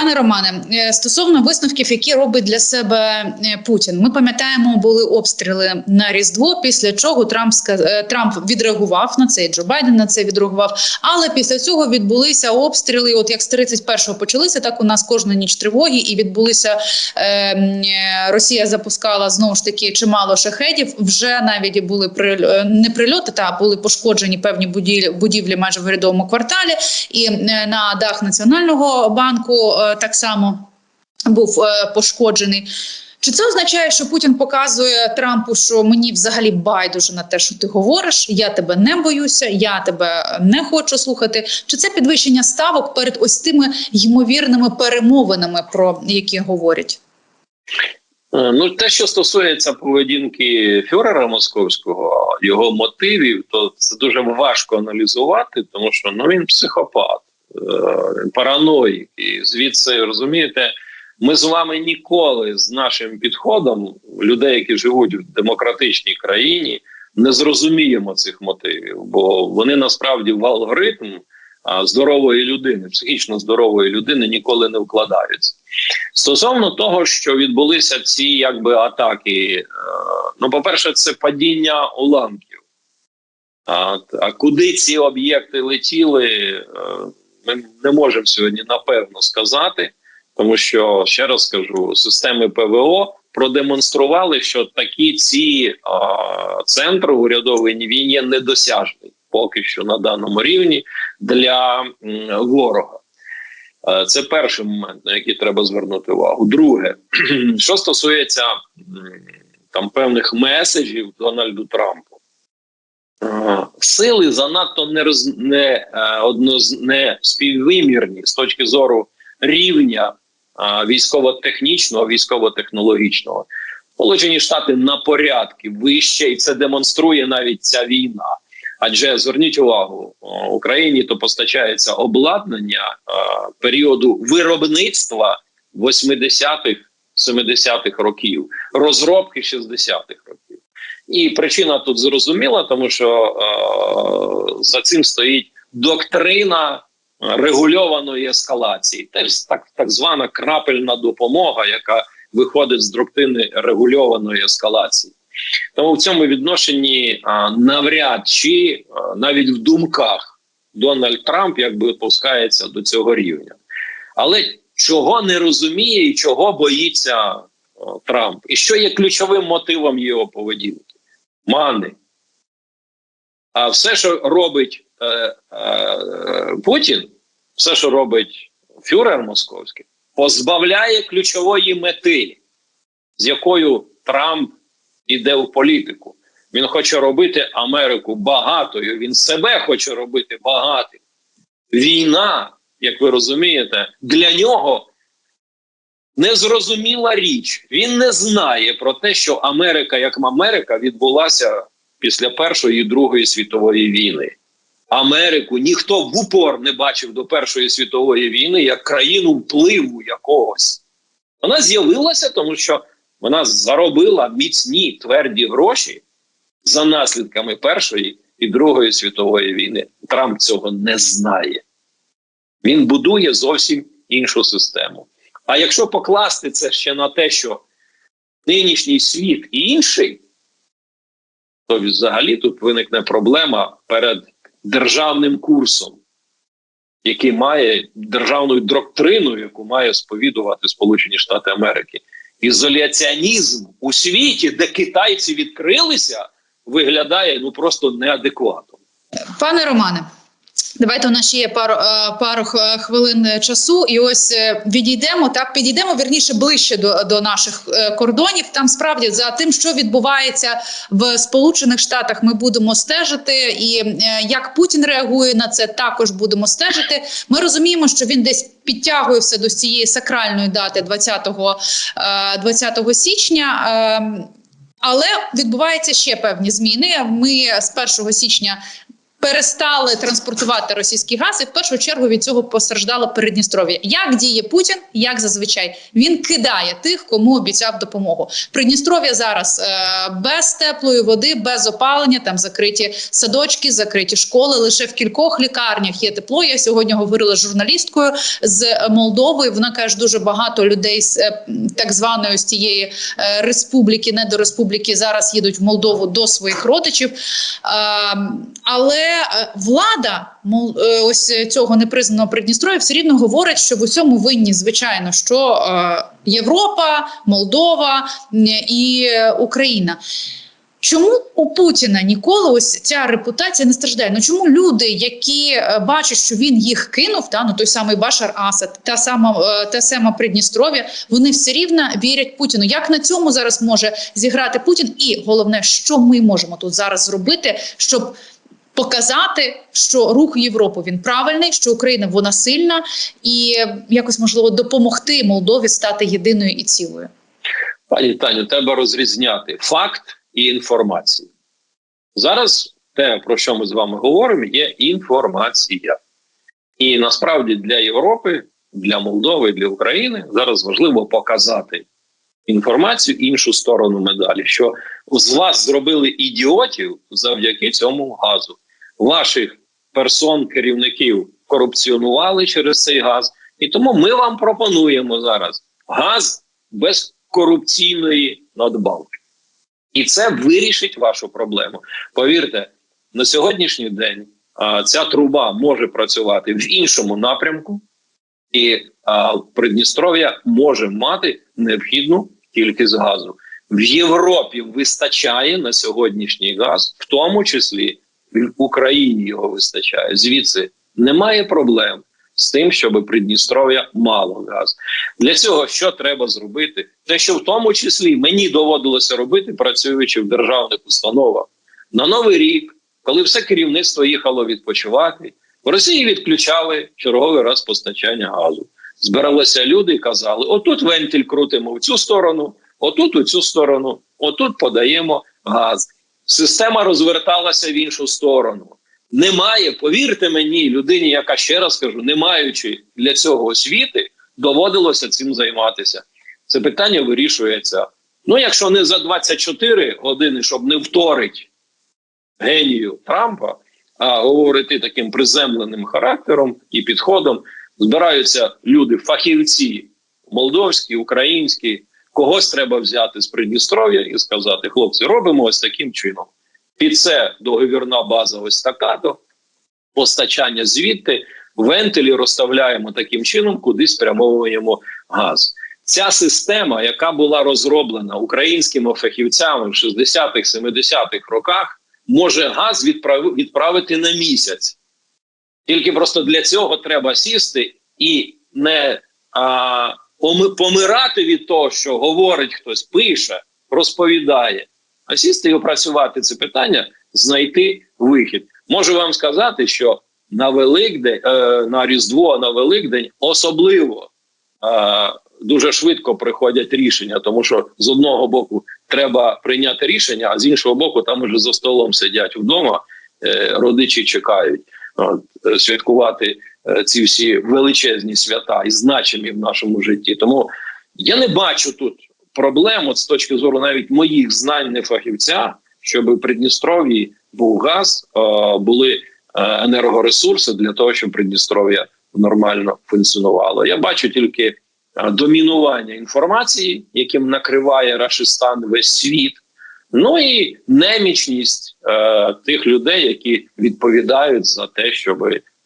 Пане Романе, е, стосовно висновків, які робить для себе е, Путін, ми пам'ятаємо, були обстріли на Різдво. Після чого Трамп е, Трамп відреагував на це, і Джо Байден на це відреагував. Але після цього відбулися обстріли. От як з 31-го почалися, так у нас кожну ніч тривоги, і відбулися е, Росія запускала знову ж таки чимало шахедів. Вже навіть були е, не прильоти, та були пошкоджені певні будівлі, будівлі майже в урядовому кварталі. І на дах національного банку так само був е, пошкоджений. Чи це означає, що Путін показує Трампу, що мені взагалі байдуже на те, що ти говориш? Я тебе не боюся, я тебе не хочу слухати. Чи це підвищення ставок перед ось тими ймовірними перемовинами, про які говорять? Е, Ну, те, що стосується поведінки фюрера московського, його мотивів, то це дуже важко аналізувати, тому що ну він психопат, е, параноїк. І звідси розумієте, ми з вами ніколи з нашим підходом людей, які живуть в демократичній країні, не зрозуміємо цих мотивів, бо вони насправді в алгоритм здорової людини, психічно здорової людини ніколи не вкладаються. Стосовно того, що відбулися ці якби атаки, е, ну, по-перше, це падіння уламків. А, а куди ці об'єкти летіли, е, ми не можемо сьогодні напевно сказати, тому що ще раз скажу, системи ПВО продемонстрували, що такі ці а, центри урядової він є недосяжний поки що на даному рівні для ворога. Це перший момент, на який треба звернути увагу. Друге, що стосується там певних меседжів Дональду Трампу, сили занадто не роз не е, одноз не співвимірні з точки зору рівня е, військово-технічного, військово-технологічного. Сполучені Штати на порядки вище, і це демонструє навіть ця війна. Адже зверніть увагу, Україні то постачається обладнання е, періоду виробництва 80-х, 70-х років, розробки 60-х років. І причина тут зрозуміла, тому що е, за цим стоїть доктрина регульованої ескалації, теж так, так звана крапельна допомога, яка виходить з доктрини регульованої ескалації. Тому в цьому відношенні а, навряд чи а, навіть в думках Дональд Трамп якби опускається до цього рівня. Але чого не розуміє і чого боїться о, Трамп, і що є ключовим мотивом його поведінки? Мани. А все, що робить е, е, Путін, все, що робить фюрер московський, позбавляє ключової мети, з якою Трамп іде в політику. Він хоче робити Америку багатою. Він себе хоче робити багатим. Війна, як ви розумієте, для нього незрозуміла річ. Він не знає про те, що Америка, як Америка, відбулася після Першої і Другої світової війни. Америку ніхто в упор не бачив до Першої світової війни як країну впливу якогось. Вона з'явилася, тому що вона заробила міцні тверді гроші за наслідками Першої і Другої світової війни. Трамп цього не знає. Він будує зовсім іншу систему. А якщо покласти це ще на те, що нинішній світ інший, то взагалі тут виникне проблема перед державним курсом, який має державною доктриною, яку має сповідувати Сполучені Штати Америки. Ізоляціонізм у світі, де китайці відкрилися, виглядає ну просто неадекватно. Пане Романе, давайте у нас ще є пару, е, пару хвилин е, часу, і ось е, відійдемо так, підійдемо вірніше ближче до, до наших кордонів. Там справді за тим, що відбувається в Сполучених Штатах, ми будемо стежити, і як Путін реагує на це, також будемо стежити. Ми розуміємо, що він десь підтягує все до цієї сакральної дати 20, е, 20 січня. Е, але відбуваються ще певні зміни. Ми з 1 січня перестали транспортувати російський газ, і в першу чергу від цього постраждало Придністров'я. Як діє Путін? Як зазвичай він кидає тих, кому обіцяв допомогу. Придністров'я зараз е, без теплої води, без опалення. Там закриті садочки, закриті школи. Лише в кількох лікарнях є тепло. Я сьогодні говорила з журналісткою з Молдови. Вона каже, дуже багато людей з е, так званої з тієї е, республіки, не до республіки, зараз їдуть в Молдову до своїх родичів. Е, але влада мол, е, ось цього непризнаного Придністров'я все рівно говорить, що в усьому винні, звичайно, що е, Європа, Молдова і е, Україна. Чому у Путіна ніколи ось ця репутація не страждає? Ну чому люди, які е, бачать, що він їх кинув, та ну той самий Башар Асад, та сама е, та сама Придністров'я, вони все рівно вірять Путіну. Як на цьому зараз може зіграти Путін? І головне, що ми можемо тут зараз зробити, щоб показати, що рух Європи він правильний, що Україна вона сильна, і якось можливо допомогти Молдові стати єдиною і цілою. Пані Таню, треба розрізняти факт і інформацію. Зараз те, про що ми з вами говоримо, є інформація. І насправді для Європи, для Молдови, для України зараз важливо показати інформацію іншу сторону медалі, що з вас зробили ідіотів завдяки цьому газу. Ваших персон, керівників корупціонували через цей газ, і тому ми вам пропонуємо зараз газ без корупційної надбавки. І це вирішить вашу проблему. Повірте, на сьогоднішній день а, ця труба може працювати в іншому напрямку, і а, Придністров'я може мати необхідну кількість газу. В Європі вистачає на сьогоднішній газ, в тому числі в Україні його вистачає. Звідси немає проблем з тим, щоб Придністров'я мало газ. Для цього що треба зробити? Те, що в тому числі мені доводилося робити, працюючи в державних установах на новий рік, коли все керівництво їхало відпочивати, в Росії відключали черговий раз постачання газу. Збиралися люди і казали: отут вентиль крутимо в цю сторону, отут у цю сторону, отут подаємо газ. Система розверталася в іншу сторону. Немає, повірте мені, людині, яка ще раз кажу, не маючи для цього освіти, доводилося цим займатися. Це питання вирішується. Ну, якщо не за 24 години, щоб не вторить генію Трампа, а говорити таким приземленим характером і підходом, збираються люди, фахівці молдовські, українські, когось треба взяти з Придністров'я і сказати: хлопці, робимо ось таким чином. Під це договірна база ось така то постачання звідти, вентилі розставляємо таким чином, куди спрямовуємо газ. Ця система, яка була розроблена українськими фахівцями в 60-х, 70-х роках, може газ відправити на місяць. Тільки просто для цього треба сісти і не а, помирати від того, що говорить хтось, пише, розповідає, а сісти і опрацювати це питання, знайти вихід. Можу вам сказати, що на Великдень, е, на Різдво, на Великдень особливо е, дуже швидко приходять рішення, тому що з одного боку треба прийняти рішення, а з іншого боку, там уже за столом сидять вдома, е, родичі чекають от, святкувати ці всі величезні свята і значимі в нашому житті. Тому я не бачу тут проблем от з точки зору навіть моїх знань не фахівця, щоб у Придністров'ї був газ, е, були е, енергоресурси для того, щоб Придністров'я нормально функціонувало. Я бачу тільки е, домінування інформації, яким накриває Рашистан весь світ. Ну і немічність е, тих людей, які відповідають за те, щоб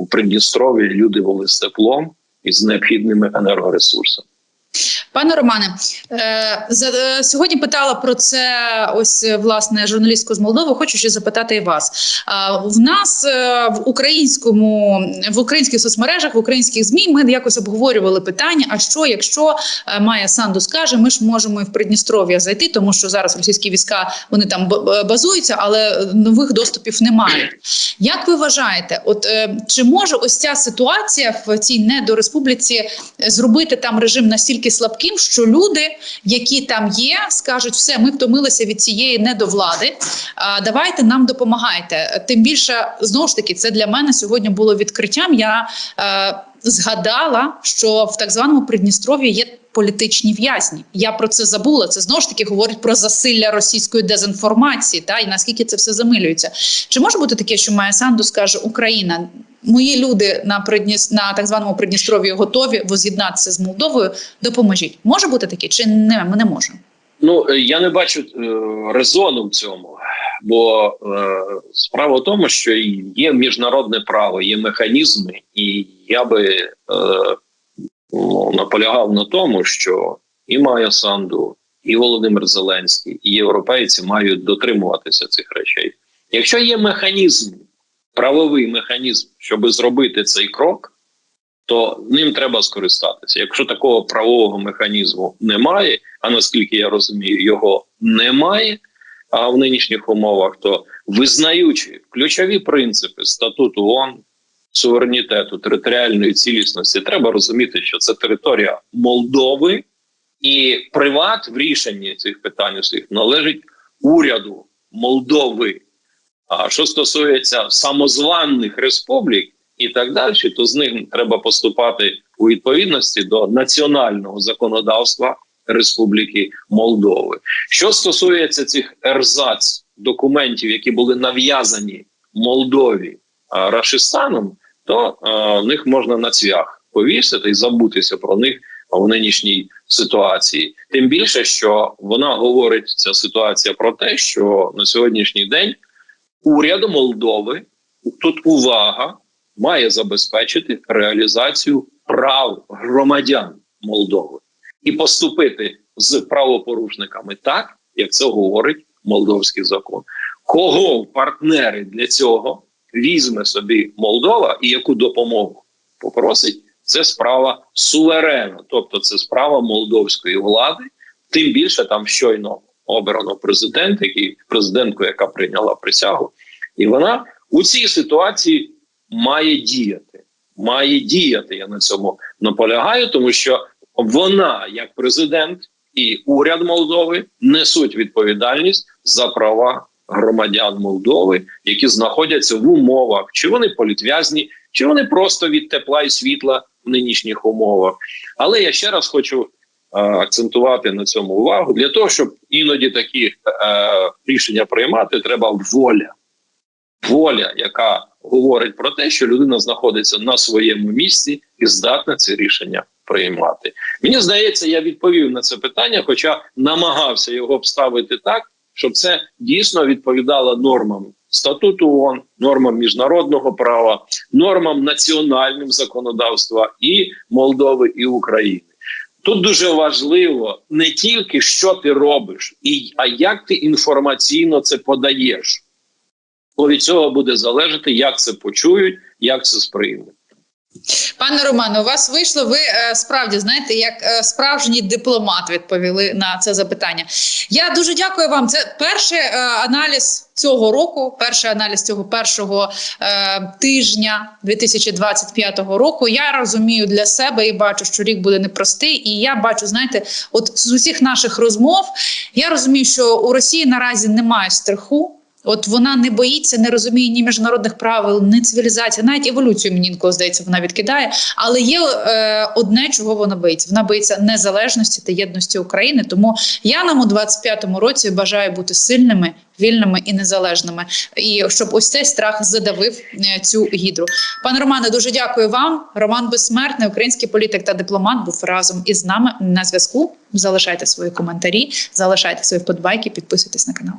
у Придністрові люди були з теплом і з необхідними енергоресурсами. Пане Романе, е, е, сьогодні питала про це ось е, власне журналістку з Молдови. Хочу ще запитати і вас. В нас в українському в українських соцмережах, в українських змі ми якось обговорювали питання: а що, якщо Майя Санду скаже, ми ж можемо і в Придністров'я зайти, тому що зараз російські війська вони там базуються, але нових доступів немає. Як ви вважаєте, от чи може ось ця ситуація в цій недореспубліці зробити там режим настільки настільки слабким, що люди, які там є, скажуть, все, ми втомилися від цієї недовлади. Давайте нам допомагайте. Тим більше знову ж таки, це для мене сьогодні було відкриттям. Я е, згадала, що в так званому Придністров'ї є. Політичні в'язні. Я про це забула. Це знову ж таки говорить про засилля російської дезінформації, та і наскільки це все замилюється. Чи може бути таке, що Майя Санду скаже Україна? Мої люди на Придніс на так званому Придністров'ї готові воз'єднатися з Молдовою. Допоможіть. Може бути таке, чи не ми не можемо? Ну е, я не бачу е, резону в цьому, бо е, справа в тому, що є міжнародне право, є механізми, і я би е, ну, наполягав на тому, що і Майя Санду, і Володимир Зеленський, і європейці мають дотримуватися цих речей. Якщо є механізм, правовий механізм, щоб зробити цей крок, то ним треба скористатися. Якщо такого правового механізму немає, а наскільки я розумію, його немає а в нинішніх умовах, то визнаючи ключові принципи статуту ООН, суверенітету, територіальної цілісності, треба розуміти, що це територія Молдови, і приват в рішенні цих питань усіх належить уряду Молдови. А що стосується самозваних республік і так далі, то з ним треба поступати у відповідності до національного законодавства Республіки Молдови. Що стосується цих ерзац документів, які були нав'язані Молдові Рашистаном, то а, них можна на цвях повісити і забутися про них в нинішній ситуації. Тим більше, що вона говорить ця ситуація про те, що на сьогоднішній день уряд Молдови тут увага має забезпечити реалізацію прав громадян Молдови і поступити з правопорушниками так, як це говорить молдовський закон. Кого партнери для цього візьме собі Молдова і яку допомогу попросить? Це справа суверена, тобто це справа молдовської влади. Тим більше там щойно обрано президент, який президентку, яка прийняла присягу, і вона у цій ситуації має діяти. Має діяти. Я на цьому наполягаю, тому що вона, як президент і уряд Молдови, несуть відповідальність за права громадян Молдови, які знаходяться в умовах, чи вони політв'язні, чи вони просто від тепла і світла в нинішніх умовах. Але я ще раз хочу е, акцентувати на цьому увагу для того, щоб іноді такі е, рішення приймати, треба воля. Воля, яка говорить про те, що людина знаходиться на своєму місці і здатна це рішення приймати. Мені здається, я відповів на це питання, хоча намагався його обставити так, щоб це дійсно відповідало нормам статуту ООН, нормам міжнародного права, нормам національним законодавства і Молдови і України. Тут дуже важливо не тільки що ти робиш, і, а як ти інформаційно це подаєш. Бо від цього буде залежати, як це почують, як це сприймуть. Пане Романе, у вас вийшло. Ви е, справді знаєте, як е, справжній дипломат відповіли на це запитання. Я дуже дякую вам. Це перший е, аналіз цього року, перший аналіз цього першого е, тижня 2025 року. Я розумію для себе і бачу, що рік буде непростий. І я бачу, знаєте, от з усіх наших розмов я розумію, що у Росії наразі немає страху. От вона не боїться, не розуміє ні міжнародних правил, ні цивілізації, навіть еволюцію мені інколи здається, вона відкидає. Але є е, одне, чого вона боїться. Вона боїться незалежності та єдності України. Тому я нам у 25-му році бажаю бути сильними, вільними і незалежними. І щоб ось цей страх задавив е, цю гідру. Пане Романе, дуже дякую вам. Роман Безсмертний, український політик та дипломат, був разом із нами на зв'язку. Залишайте свої коментарі, залишайте свої вподобайки, підписуйтесь на канал.